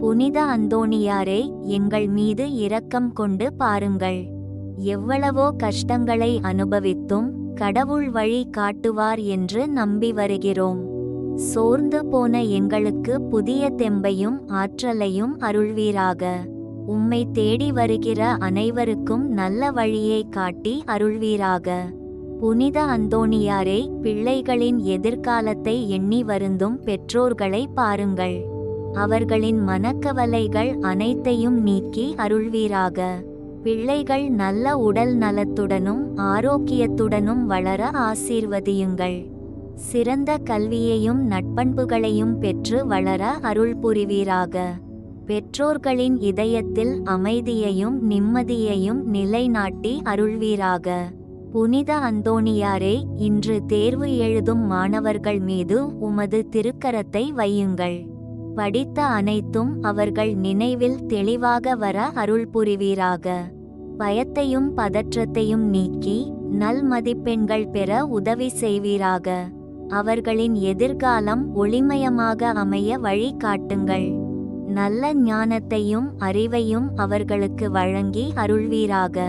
புனித அந்தோணியாரே எங்கள் மீது இரக்கம் கொண்டு பாருங்கள். எவ்வளவோ கஷ்டங்களை அனுபவித்தும் கடவுள் வழி காட்டுவார் என்று நம்பி வருகிறோம். சோர்ந்து போன எங்களுக்கு புதிய தெம்பையும் ஆற்றலையும் அருள்வீராக. உம்மை தேடி வருகிற அனைவருக்கும் நல்ல வழியை காட்டி அருள்வீராக. புனித அந்தோணியாரே பிள்ளைகளின் எதிர்காலத்தை எண்ணி வருந்தும் பெற்றோர்களை பாருங்கள். அவர்களின் மனக்கவலைகள் அனைத்தையும் நீக்கி அருள்வீராக. பிள்ளைகள் நல்ல உடல் நலத்துடனும் ஆரோக்கியத்துடனும் வளர ஆசீர்வதியுங்கள். சிறந்த கல்வியையும் நட்பண்புகளையும் பெற்று வளர அருள் புரிவீராக பெற்றோர்களின் இதயத்தில் அமைதியையும் நிம்மதியையும் நிலைநாட்டி அருள்வீராக. புனித அந்தோணியாரே இன்று தேர்வு எழுதும் மாணவர்கள் மீது உமது திருக்கரத்தை வையுங்கள். படித்த அனைத்தும் அவர்கள் நினைவில் தெளிவாக வர அருள் புரிவீராக பயத்தையும் பதற்றத்தையும் நீக்கி நல் மதிப்பெண்கள் பெற உதவி செய்வீராக. அவர்களின் எதிர்காலம் ஒளிமயமாக அமைய வழி காட்டுங்கள். நல்ல ஞானத்தையும் அறிவையும் அவர்களுக்கு வழங்கி அருள்வீராக.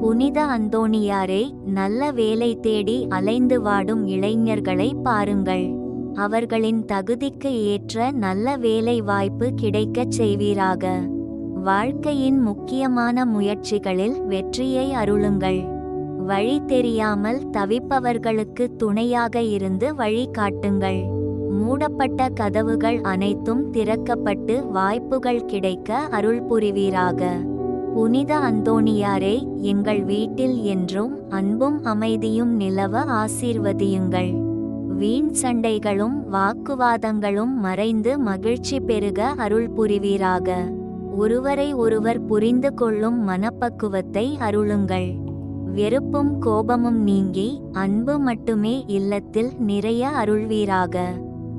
புனித அந்தோணியாரே நல்ல வேலை தேடி அலைந்து வாடும் இளைஞர்களை பாருங்கள். அவர்களின் தகுதிக்கு ஏற்ற நல்ல வேலை வாய்ப்பு கிடைக்கச் செய்வீராக. வாழ்க்கையின் முக்கியமான முயற்சிகளில் வெற்றியை அருளுங்கள். வழி தெரியாமல் தவிப்பவர்களுக்கு துணையாக இருந்து வழி காட்டுங்கள். மூடப்பட்ட கதவுகள் அனைத்தும் திறக்கப்பட்டு வாய்ப்புகள் கிடைக்க அருள் புரிவீராக. புனித அந்தோணியாரே எங்கள் வீட்டில் என்றும் அன்பும் அமைதியும் நிலவ ஆசீர்வதியுங்கள். வீண் சண்டைகளும் வாக்குவாதங்களும் மறைந்து மகிழ்ச்சி பெருக அருள் புரிவீராக. ஒருவரை ஒருவர் புரிந்து கொள்ளும் மனப்பக்குவத்தை அருளுங்கள். வெறுப்பும் கோபமும் நீங்கி அன்பு மட்டுமே இல்லத்தில் நிறைய அருள்வீராக.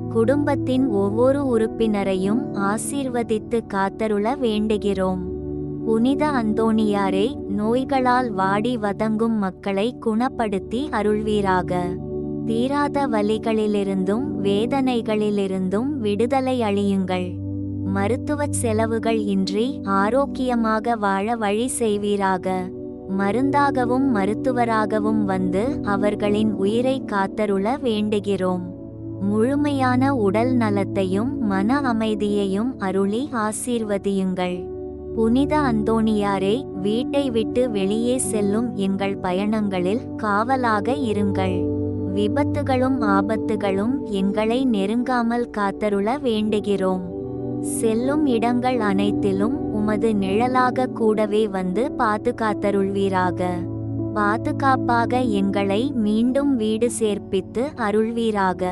குடும்பத்தின் ஒவ்வொரு உறுப்பினரையும் ஆசீர்வதித்து காத்தருள வேண்டுகிறோம். புனித அந்தோணியாரே நோய்களால் வாடி வதங்கும் மக்களை குணப்படுத்தி அருள்வீராக. தீராத வலிகளிலிருந்தும் வேதனைகளிலிருந்தும் விடுதலை அளியுங்கள் மருத்துவச் செலவுகள் இன்றி ஆரோக்கியமாக வாழ வழி செய்வீராக. மருந்தாகவும் மருத்துவராகவும் வந்து அவர்களின் உயிரை காத்தருள வேண்டுகிறோம். முழுமையான உடல் நலத்தையும் மன அமைதியையும் அருளி ஆசீர்வதியுங்கள். புனித அந்தோணியாரே வீட்டை விட்டு வெளியே செல்லும் எங்கள் பயணங்களில் காவலாக இருங்கள். விபத்துகளும் ஆபத்துகளும் எங்களை நெருங்காமல் காத்தருள வேண்டுகிறோம். செல்லும் இடங்கள் அனைத்திலும் உமது நிழலாக கூடவே வந்து பாதுகாத்தருள்வீராக. பாதுகாப்பாக எங்களை மீண்டும் வீடு சேர்ப்பித்து அருள்வீராக.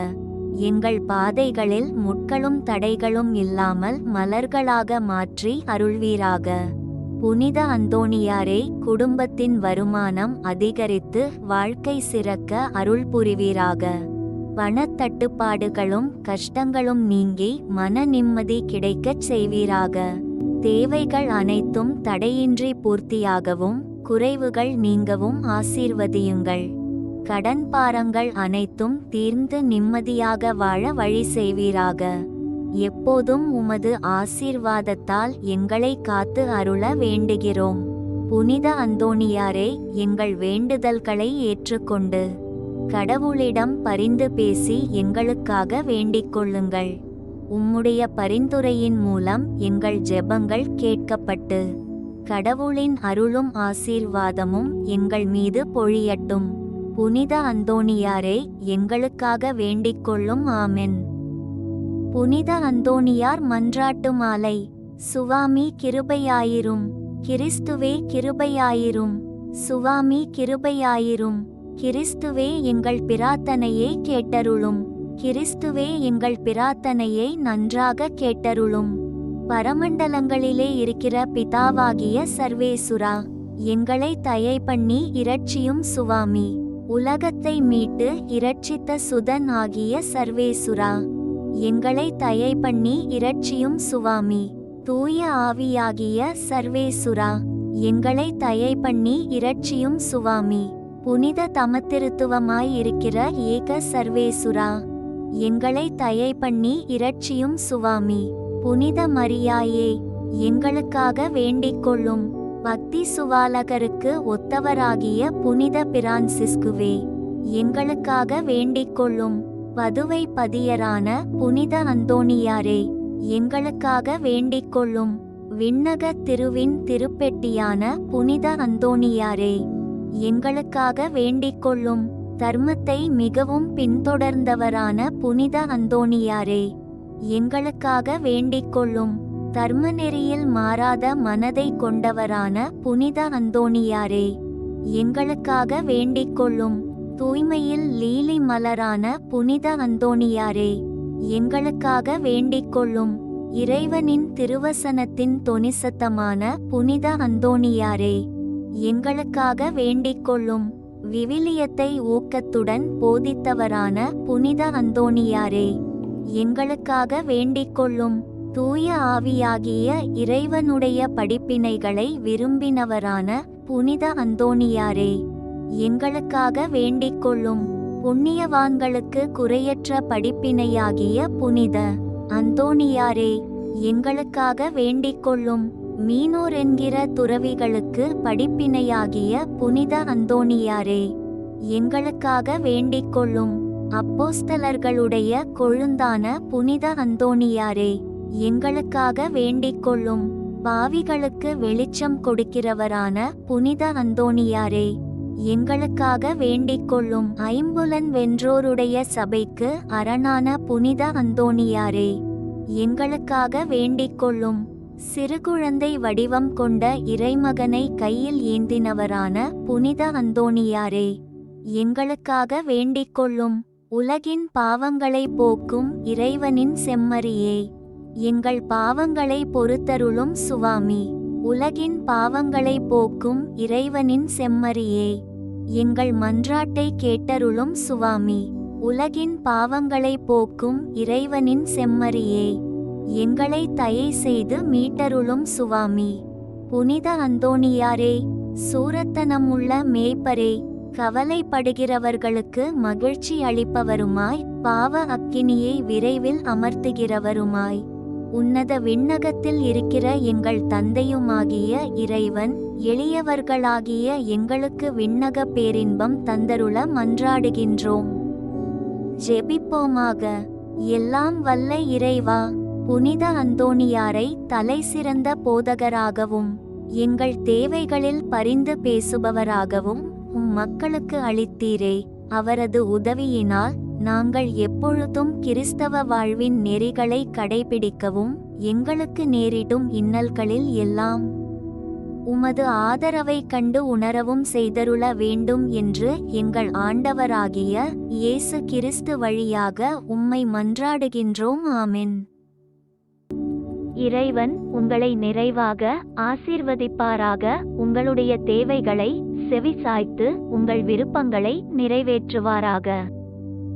எங்கள் பாதைகளில் முட்களும் தடைகளும் இல்லாமல் மலர்களாக மாற்றி அருள்வீராக. புனித அந்தோணியாரே குடும்பத்தின் வருமானம் அதிகரித்து வாழ்க்கை சிறக்க அருள் புரிவீராக பணத்தட்டுப்பாடுகளும் கஷ்டங்களும் நீங்கி மன நிம்மதி கிடைக்கச் செய்வீராக. தேவைகள் அனைத்தும் தடையின்றி பூர்த்தியாகவும் குறைவுகள் நீங்கவும் ஆசீர்வதியுங்கள். கடன் பாரங்கள் அனைத்தும் தீர்ந்து நிம்மதியாக வாழ வழி செய்வீராக. எப்போதும் உமது ஆசீர்வாதத்தால் எங்களை காத்து அருள வேண்டுகிறோம். புனித அந்தோணியாரே எங்கள் வேண்டுதல்களை ஏற்றுக்கொண்டு கடவுளிடம் பரிந்து பேசி எங்களுக்காக வேண்டிக் கொள்ளுங்கள் உம்முடைய பரிந்துரையின் மூலம் எங்கள் ஜெபங்கள் கேட்கப்பட்டு கடவுளின் அருளும் ஆசீர்வாதமும் எங்கள் மீது பொழியட்டும். புனித அந்தோணியாரே எங்களுக்காக வேண்டிக் கொள்ளும் ஆமென். புனித அந்தோணியார் மன்றாட்டு மாலை. சுவாமி கிருபையாயிரும். கிறிஸ்துவே கிருபையாயிரும். சுவாமி கிருபையாயிரும். கிறிஸ்துவே எங்கள் பிரார்த்தனையை கேட்டருளும். கிறிஸ்துவே எங்கள் பிரார்த்தனையை நன்றாக கேட்டருளும். பரமண்டலங்களிலே இருக்கிற பிதாவாகிய சர்வேசுரா எங்களை தயை பண்ணி இரட்சியும் சுவாமி. உலகத்தை மீட்டு இரட்சித்த சுதன் ஆகிய சர்வேசுரா எங்களை தயை பண்ணி இரட்சியும் சுவாமி. தூய ஆவியாகிய சர்வேசுரா எங்களை தயை பண்ணி இரட்சியும் சுவாமி. புனித தமத்திருத்துவமாய் இருக்கிற ஏக சர்வேசுரா எங்களை தயை பண்ணி இரட்சியும் சுவாமி. புனித மரியாயே எங்களுக்காக வேண்டிக் கொள்ளும் பக்தி சுவாலகருக்கு ஒத்தவராகிய புனித பிரான்சிஸ்குவே எங்களுக்காக வேண்டிக் கொள்ளும் பதுவை பதியரான புனித அந்தோணியாரே எங்களுக்காக வேண்டிக் கொள்ளும் விண்ணக திருவின் திருப்பெட்டியான புனித அந்தோணியாரே எங்களுக்காக வேண்டிக் கொள்ளும் தர்மத்தை மிகவும் பின்தொடர்ந்தவரான புனித அந்தோணியாரே எங்களுக்காக வேண்டிக் கொள்ளும் தர்மநெறியில் மாறாத மனதை கொண்டவரான புனித அந்தோணியாரே எங்களுக்காக வேண்டிக் கொள்ளும் தூய்மையில் லீலி மலரான புனித அந்தோணியாரே எங்களுக்காக வேண்டிக் கொள்ளும் இறைவனின் திருவசனத்தின் தொனிசத்தமான புனித அந்தோணியாரே எங்களுக்காக வேண்டிக் கொள்ளும் விவிலியத்தை ஊக்கத்துடன் போதித்தவரான புனித அந்தோணியாரே எங்களுக்காக வேண்டிக் கொள்ளும் தூய ஆவியாகிய இறைவனுடைய படிப்பினைகளை விரும்பினவரான புனித அந்தோணியாரே. எங்களுக்காக வேண்டிக் கொள்ளும் புண்ணியவான்களுக்கு குறையற்ற படிப்பினையாகிய புனித அந்தோணியாரே எங்களுக்காக வேண்டிக் கொள்ளும் மீனோர் என்கிற துறவிகளுக்கு படிப்பினையாகிய புனித அந்தோணியாரே எங்களுக்காக வேண்டிக் கொள்ளும் அப்போஸ்தலர்களுடைய கொழுந்தான புனித அந்தோணியாரே எங்களுக்காக வேண்டிக் கொள்ளும் பாவிகளுக்கு வெளிச்சம் கொடுக்கிறவரான புனித அந்தோணியாரே. எங்களுக்காக வேண்டிக் கொள்ளும் ஐம்புலன் வென்றோருடைய சபைக்கு அரணான புனித அந்தோணியாரே எங்களுக்காக வேண்டிக் கொள்ளும் சிறுகுழந்தை வடிவம் கொண்ட இறைமகனை கையில் ஏந்தினவரான புனித அந்தோணியாரே எங்களுக்காக வேண்டிக் கொள்ளும் உலகின் பாவங்களை போக்கும் இறைவனின் செம்மறியே எங்கள் பாவங்களை பொறுத்தருளும் சுவாமி. உலகின் பாவங்களை போக்கும் இறைவனின் செம்மறியே. எங்கள் மன்றாட்டை கேட்டருளும் சுவாமி உலகின் பாவங்களை போக்கும் இறைவனின் செம்மறியே. எங்களை தயை செய்து மீட்டருளும் சுவாமி புனித அந்தோணியாரே சூரத்தனமுள்ள மேய்ப்பரே கவலைப்படுகிறவர்களுக்கு மகிழ்ச்சி அளிப்பவருமாய் பாவ அக்கினியை விரைவில் அமர்த்துகிறவருமாய். உன்னத விண்ணகத்தில் இருக்கிற எங்கள் தந்தையுமாகிய இறைவன் எளியவர்களாகிய எங்களுக்கு விண்ணக பேரின்பம் தந்தருள மன்றாடுகின்றோம். ஜெபிப்போமாக. எல்லாம் வல்ல இறைவா புனித அந்தோணியாரை தலை சிறந்த போதகராகவும் எங்கள் தேவைகளில் பரிந்து பேசுபவராகவும் உம் மக்களுக்கு அளித்தீரே. அவரது உதவியினால் நாங்கள் எப்பொழுதும் கிறிஸ்தவ வாழ்வின் நெறிகளை கடைபிடிக்கவும் எங்களுக்கு நேரிடும் இன்னல்களில் எல்லாம் உமது ஆதரவை கண்டு உணரவும் செய்தருள வேண்டும் என்று எங்கள் ஆண்டவராகிய இயேசு கிறிஸ்து வழியாக உம்மை மன்றாடுகின்றோம். ஆமென். இறைவன் உங்களை நிறைவாக ஆசீர்வதிப்பாராக. உங்களுடைய தேவைகளை செவிசாய்த்து உங்கள் விருப்பங்களை நிறைவேற்றுவாராக.